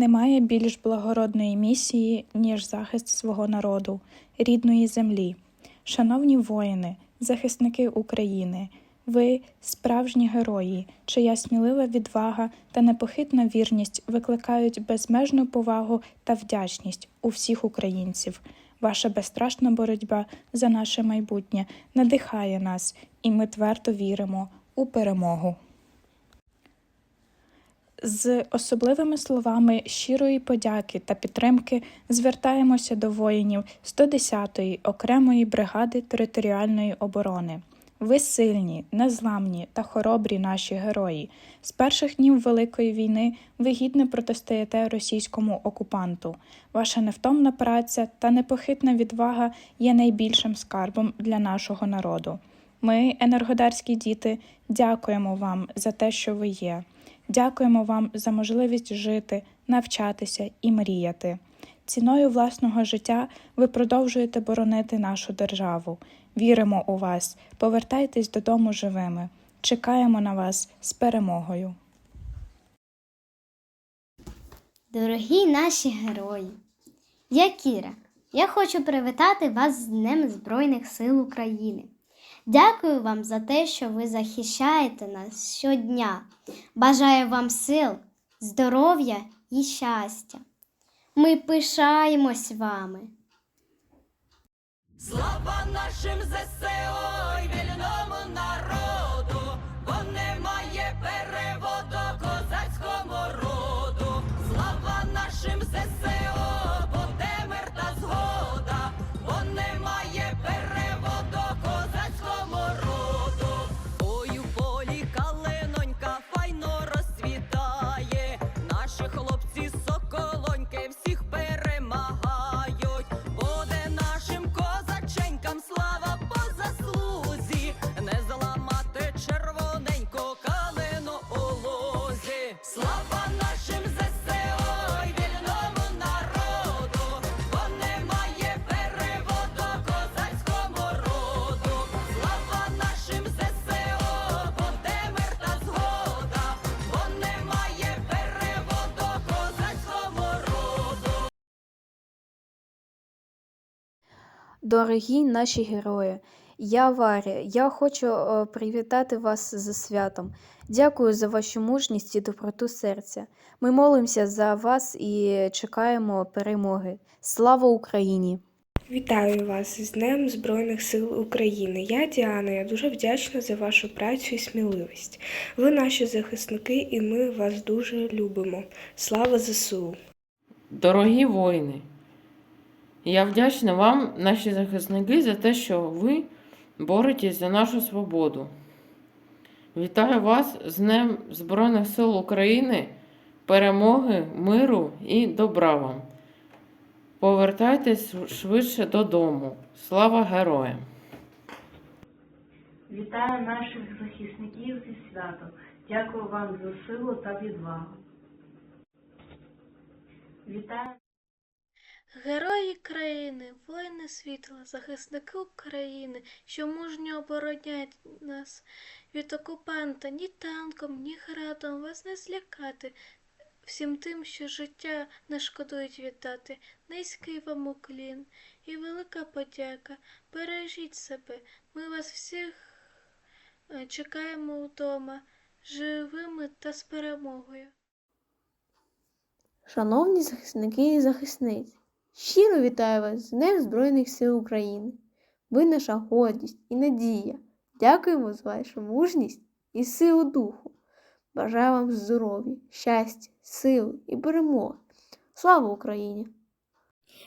Немає більш благородної місії, ніж захист свого народу, рідної землі. Шановні воїни, захисники України, ви справжні герої, чия смілива відвага та непохитна вірність викликають безмежну повагу та вдячність у всіх українців. Ваша безстрашна боротьба за наше майбутнє надихає нас, і ми твердо віримо у перемогу. З особливими словами щирої подяки та підтримки звертаємося до воїнів 110-ї окремої бригади територіальної оборони. Ви сильні, незламні та хоробрі наші герої. З перших днів Великої війни ви гідно протистоїте російському окупанту. Ваша невтомна праця та непохитна відвага є найбільшим скарбом для нашого народу. Ми, енергодарські діти, дякуємо вам за те, що ви є. Дякуємо вам за можливість жити, навчатися і мріяти. Ціною власного життя ви продовжуєте боронити нашу державу. Віримо у вас. Повертайтесь додому живими. Чекаємо на вас з перемогою. Дорогі наші герої, я Кіра. Я хочу привітати вас з Днем Збройних сил України. Дякую вам за те, що ви захищаєте нас щодня. Бажаю вам сил, здоров'я і щастя. Ми пишаємось вами. Слава нашим ЗСО Дорогі наші герої, я Варя. Я хочу е, привітати вас зі святом. Дякую за вашу мужність і доброту серця. Ми молимося за вас і чекаємо перемоги. Слава Україні! Вітаю вас з Днем Збройних сил України. Я Діана. Я дуже вдячна за вашу працю і сміливість. Ви наші захисники, і ми вас дуже любимо. Слава ЗСУ! Дорогі воїни, я вдячна вам, наші захисники, за те, що ви боретесь за нашу свободу. Вітаю вас з Днем Збройних сил України, перемоги, миру і добра вам. Повертайтесь швидше додому. Слава героям! Вітаю наших захисників зі святом. Дякую вам за силу та відвагу. Вітаю Герої країни, воїни світла, захисники України, що мужньо обороняють нас від окупанта, ні танком, ні градом вас не злякати. Всім тим, що життя не шкодують віддати, низький вам уклін і велика подяка. Бережіть себе, ми вас всіх е, чекаємо вдома, живими та з перемогою. Шановні захисники і захисниці, щиро вітаю вас з Днем Збройних сил України. Ви наша гордість і надія. Дякуємо за вашу мужність і силу духу. Бажаю вам здоров'я, щастя, сили і перемоги. Слава Україні!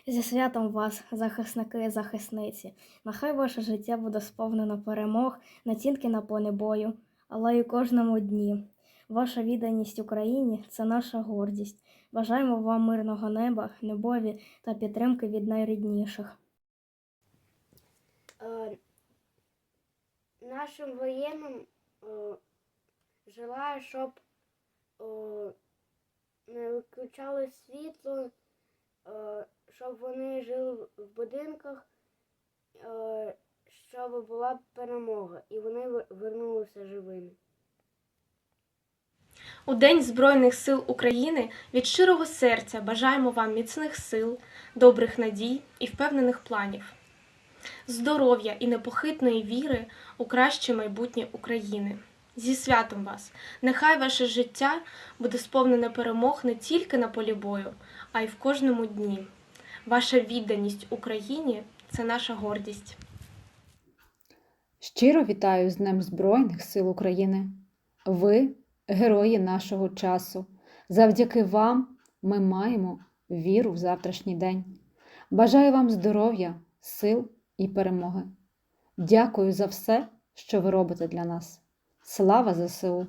Зі святом вас, захисники і захисниці. Нехай ваше життя буде сповнено перемог не тільки на полі бою, але й у кожному дні. Ваша відданість Україні це наша гордість. Бажаємо вам мирного неба, любові та підтримки від найрідніших. Е, нашим воєнним е, желаю, щоб е, не виключали світло, щоб вони жили в- будинках, щоб була перемога, і вони вернулися живими. У День Збройних сил України від щирого серця бажаємо вам міцних сил, добрих надій і впевнених планів, здоров'я і непохитної віри у краще майбутнє України. Зі святом вас! Нехай ваше життя буде сповнене перемог не тільки на полі бою, а й в кожному дні. Ваша відданість Україні це наша гордість. Щиро вітаю з Днем Збройних сил України. Ви герої нашого часу. Завдяки вам ми маємо віру в завтрашній день. Бажаю вам здоров'я, сил і перемоги. Дякую за все, що ви робите для нас. Слава ЗСУ!